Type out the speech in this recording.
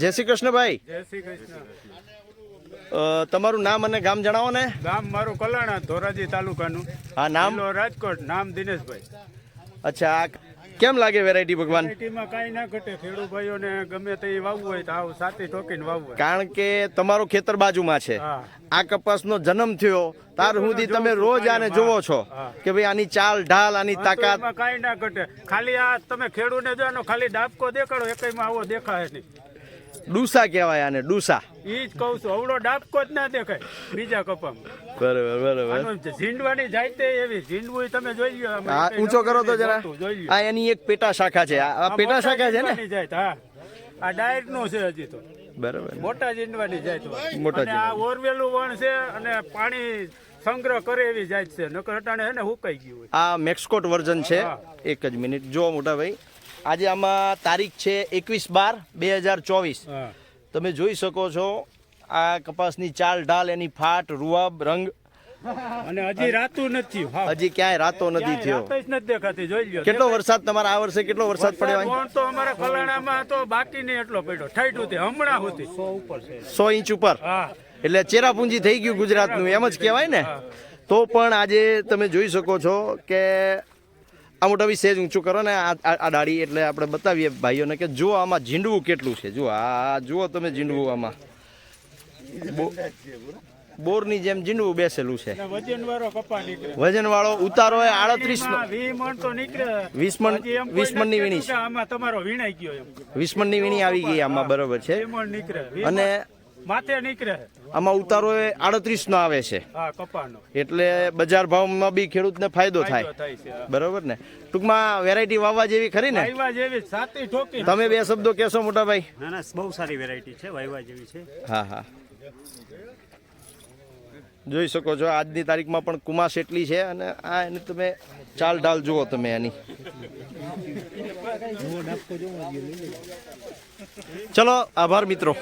જય શ્રી કૃષ્ણભાઈ જય શ્રી કૃષ્ણ. તમારું નામ અને ગામ જણાવો ને. ગામ મારું કલાણા ધોરાજી તાલુકાનું. હા નામ? રાજકોટ નામ દિનેશભાઈ. અચ્છા કેમ લાગે વેરાયટી ભગવાન? કાંઈ ના ઘટે ખેડૂત ભાઈઓને ગમે તે વાવવું હોય તો આવું સાથી ટોકીને વાવવું કારણ કે તમારું ખેતર બાજુમાં છે. આ કપાસનો જન્મ થયો તાર સુધી તમે રોજ આને જોવો છો કે ભાઈ આની ચાલ ઢાલ આની તાકાત. કાંઈ ના ઘટે. ખાલી આ તમે ખેડૂને જો ખાલી ડાબકો દેખાડો એકમાં આવો દેખાય નહીં. ડૂસા કહેવાય આને ડૂસા. ઈ જ કહું છું અવળો ડાબકો જ ના દેખાય બીજા કપામાં. બરાબર બરાબર. ઝીંડવાની ઝીંડવાની જાતે એવી ઝીંડવું તમે જોઈ લ્યો હા ઊંચો કરો તો જરા. મોટું. આ એની એક પેટા શાખા છે આ પેટા શાખા છે ને? જાય હા. આ ડાયટનું છે હજી તો. બરાબર. મોટા જીંડવાની જાત મોટા અને આ ઓરવેલું વણ છે અને પાણી સંગ્રહ કરે એવી જાત છે. નકર અટાણે હે ને હુકાઈ ગયું આ મેક્સકોટ વર્ઝન છે. એક જ મિનિટ. જો મોટા ભાઈ. આજે આમાં તારીખ છે એકવીસ બાર બે હજાર ચોવીસ. તમે જોઈ શકો છો આ કપાસની ચાલ ઢાલ એની ફાટ રૂઆબ રંગ. અને હજી રાતું નથી. હજી ક્યાંય રાતો નથી થયો. નથી દેખાતી જોઈ લ્યો. કેટલો વરસાદ તમારા આ વર્ષે કેટલો વરસાદ પડ્યો તો અમારા ફલાણામાં તો બાકી નહીં એટલો પડ્યો. ઠાઈટ હતી હમણાં હતી સો ઉપર સો ઇંચ ઉપર? એટલે ચેરાપુંજી થઈ ગયું ગુજરાતનું એમ જ કહેવાય ને? તો પણ આજે તમે જોઈ શકો છો કે આ મોટા વિશે સેજ ઊંચું કરો ને આ ડાળી એટલે આપણે બતાવીએ ભાઈઓને કે જુઓ આમાં ઝીંડવું કેટલું છે. જુઓ આ જુઓ તમે ઝીંડવું આમાં. બોરની જેમ ઝીંડવું બેસેલું છે. વજન વાળો ઉતારો એ આડત્રીસ વીસ મણ વીસ મણ નથી વીણી તમારો વીણાઈ ગયો વીસ મણની વીણી આવી ગઈ આમાં બરોબર છે. મણ અને મણ માથે નીકળે. આમાં ઉતારો એ આડત્રીસ નો આવે છે. હા કપાનો. એટલે બજાર ભાવમાં બી ખેડૂતને ફાયદો ફાયદો થાય. બરોબર ને? ટૂંકમાં વેરાયટી વાવવા જેવી ખરી ને? વાવવા જેવી સાતી ઠોકી. તમે બે શબ્દો કહેશો મોટા ભાઈ ના ના બહુ સારી વેરાયટી છે વાવવા જેવી છે. હા હા. જોઈ શકો છો આજની તારીખમાં પણ કુમાસ એટલી છે અને આ એની તમે ચાલ ઢાલ જુઓ તમે એની ચલો આભાર મિત્રો.